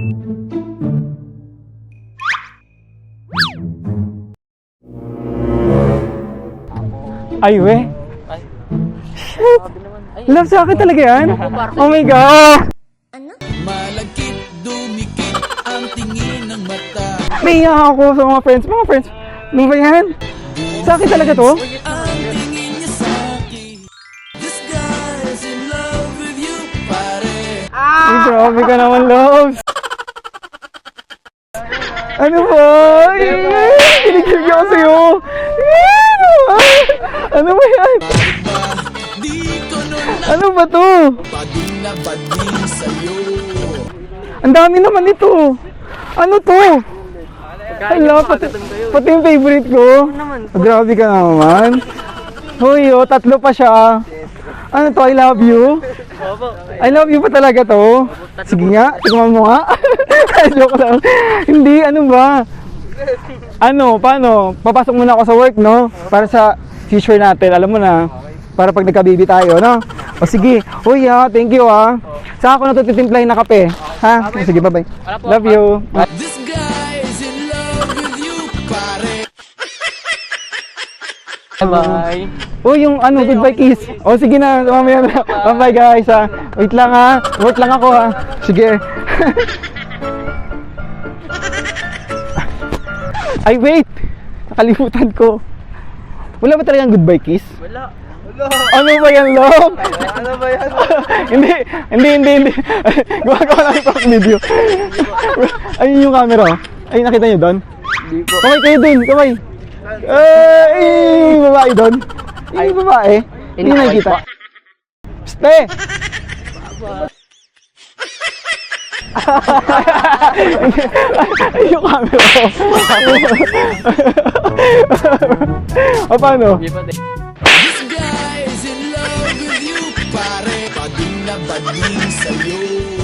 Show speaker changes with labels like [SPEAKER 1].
[SPEAKER 1] Ay, we.
[SPEAKER 2] Ay.
[SPEAKER 1] Shit. Love sa akin talaga yan? Oh my God! Ano?
[SPEAKER 3] Malagkit, dumikit ang tingin ng mata.
[SPEAKER 1] Naiya ako sa mga friends. Mga friends, ano ba yan? Sa akin talaga to?
[SPEAKER 3] Ang tingin niya sa akin. This guy's in love with you, pare. Ah!
[SPEAKER 1] Ay, bro, ka naman, loves. Ano ba? Kinikilig ako sa'yo. Ano ba? Ano ba yan? Ano ba to? Ang dami naman ito. Ano to? Hala, pati, pati yung favorite ko. Oh, grabe ka naman. Hoy, oh, tatlo pa siya. Ano to? I love you? I love you pa talaga to? Sige nga, tingnan mo nga. Joke lang. Hindi, ano ba? Ano, paano? Papasok muna ako sa work, no? Para sa future natin, alam mo na. Para pag nagka-baby tayo, no? O sige. Uy, ha, thank you, ha. Saan ako natutitimplahin na kape? Ha? O, sige, bye-bye. Love you.
[SPEAKER 3] This guy's in love with you, pare
[SPEAKER 2] bye.
[SPEAKER 1] Uy, yung ano, goodbye kiss. O sige na, mamaya na. Bye-bye guys, ha. Wait lang, ha. Work lang ako, ha. Sige. Ay, wait. Nakalimutan ko. Wala ba talagang goodbye kiss?
[SPEAKER 2] Wala.
[SPEAKER 1] Ano ba yan, love?
[SPEAKER 2] Ano ba yan?
[SPEAKER 1] hindi, hindi, hindi, hindi. Gumagawa lang ito video. Ayun yung camera, oh. Ay, nakita niyo doon?
[SPEAKER 2] Hindi po.
[SPEAKER 1] Kamay kayo dun, kamay. Ay, babae doon. Ay, babae. Hindi nakikita. Ste! Ay, yung camera ko. o, paano?
[SPEAKER 2] Hindi pa din.
[SPEAKER 3] This guy's in love with you, pare Bading na bading sa'yo